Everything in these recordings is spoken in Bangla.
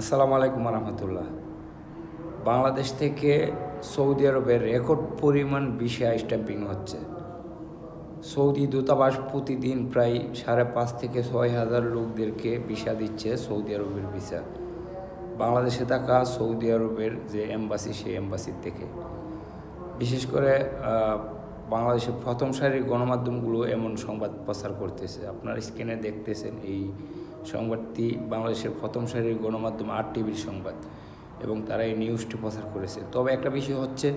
আসসালামু আলাইকুম রহমতুল্লাহ বাংলাদেশ থেকে সৌদি আরবের রেকর্ড পরিমাণ ভিসা স্ট্যাম্পিং হচ্ছে। সৌদি দূতাবাস প্রতিদিন প্রায় সাড়ে পাঁচ থেকে ছয় হাজার লোকদেরকে ভিসা দিচ্ছে সৌদি আরবের ভিসা। বাংলাদেশে থাকা সৌদি আরবের যে এম্বাসি, সেই এম্বাসির থেকে। বিশেষ করে বাংলাদেশের প্রথম সারির গণমাধ্যমগুলো এমন সংবাদ প্রচার করতেছে। আপনার স্ক্রিনে দেখতেছেন এই সংবাদটি বাংলাদেশের প্রথম সারির গণমাধ্যম আর টিভির সংবাদ এবং তারা এই নিউজটি প্রচার করেছে। তবে একটা বিষয় হচ্ছে,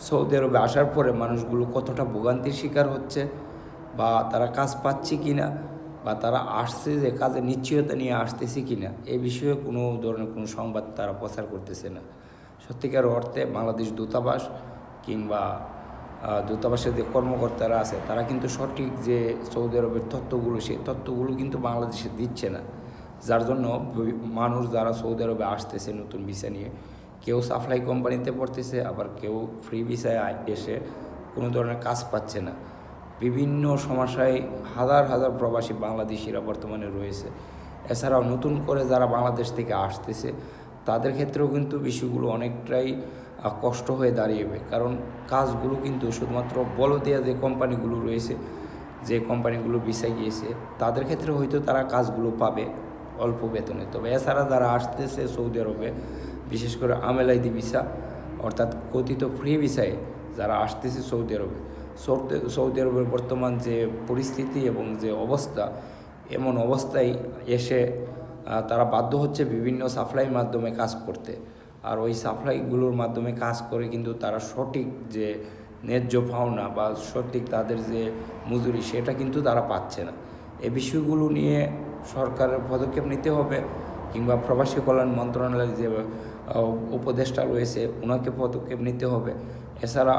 সৌদি আরবে আসার পরে মানুষগুলো কতটা ভোগান্তির শিকার হচ্ছে বা তারা কাজ পাচ্ছে কি না বা তারা আসছে যে কাজে নিশ্চয়তা নিয়ে আসতেছে কি না এ বিষয়ে কোনো ধরনের কোনো সংবাদ তারা প্রচার করতেছে না। সত্যিকার অর্থে বাংলাদেশ দূতাবাস কিংবা দূতাবাসের যে কর্মকর্তারা আছে, তারা কিন্তু সঠিক যে সৌদি আরবের তথ্যগুলো, সেই তথ্যগুলো কিন্তু বাংলাদেশে দিচ্ছে না। যার জন্য মানুষ যারা সৌদি আরবে আসতেছে নতুন ভিসা নিয়ে, কেউ সাপ্লাই কোম্পানিতে পড়তেছে, আবার কেউ ফ্রি ভিসায় এসে কোনো ধরনের কাজ পাচ্ছে না। বিভিন্ন সমস্যায় হাজার হাজার প্রবাসী বাংলাদেশিরা বর্তমানে রয়েছে। এছাড়াও নতুন করে যারা বাংলাদেশ থেকে আসতেছে তাদের ক্ষেত্রেও কিন্তু বিষয়গুলো অনেকটাই কষ্ট হয়ে দাঁড়িয়েবে। কারণ কাজগুলো কিন্তু শুধুমাত্র বলদিয়া যে কোম্পানিগুলো রয়েছে, যে কোম্পানিগুলো বিষয় গিয়েছে, তাদের ক্ষেত্রে হয়তো তারা কাজগুলো পাবে অল্প বেতনে। তবে এছাড়া যারা আসতেছে সৌদি আরবে, বিশেষ করে আমেলাইদি ভিসা, অর্থাৎ কথিত ফ্রি ভিসায় যারা আসতেছে সৌদি আরবে সৌদি আরবের বর্তমান যে পরিস্থিতি এবং যে অবস্থা, এমন অবস্থায় এসে তারা বাধ্য হচ্ছে বিভিন্ন সাপ্লাই মাধ্যমে কাজ করতে। আর ওই সাপ্লাইগুলোর মাধ্যমে কাজ করে কিন্তু তারা সঠিক যে ন্যায্য পাওনা বা সঠিক তাদের যে মজুরি সেটা কিন্তু তারা পাচ্ছে না। এই বিষয়গুলো নিয়ে সরকারের পদক্ষেপ নিতে হবে কিংবা প্রবাসী কল্যাণ মন্ত্রণালয়ের যে উপদেষ্টা রয়েছে ওনাকে পদক্ষেপ নিতে হবে। এছাড়া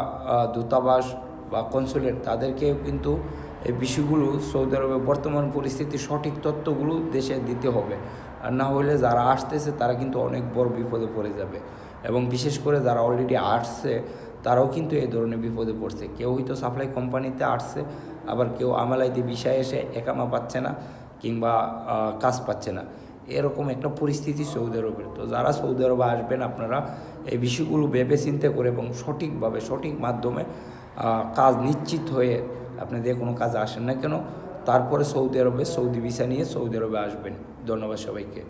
দূতাবাস বা কনসুলেট তাদেরকেও কিন্তু এই বিষয়গুলো সৌদি আরবের বর্তমান পরিস্থিতির সঠিক তথ্যগুলো দেশে দিতে হবে। আর না হলে যারা আসতেছে, তারা কিন্তু অনেক বড় বিপদে পড়ে যাবে। এবং বিশেষ করে যারা অলরেডি আসছে, তারাও কিন্তু এই ধরনের বিপদে পড়ছে। কেউ হয়তো সাপ্লাই কোম্পানিতে আসছে, আবার কেউ আমালাইতে বিষয় এসে একামা পাচ্ছে না কিংবা কাজ পাচ্ছে না। এরকম একটা পরিস্থিতি সৌদি আরবের। তো যারা সৌদি আরবে আসবেন আপনারা এই বিষয়গুলো ভেবে চিন্তা করে এবং সঠিকভাবে, সঠিক মাধ্যমে কাজ নিশ্চিত হয়ে আপনি যে কোনো কাজ আসেন না কেন? তারপরে সৌদি আরবে সৌদি ভিসা নিয়ে সৌদি আরবে আসবেন। ধন্যবাদ সবাইকে।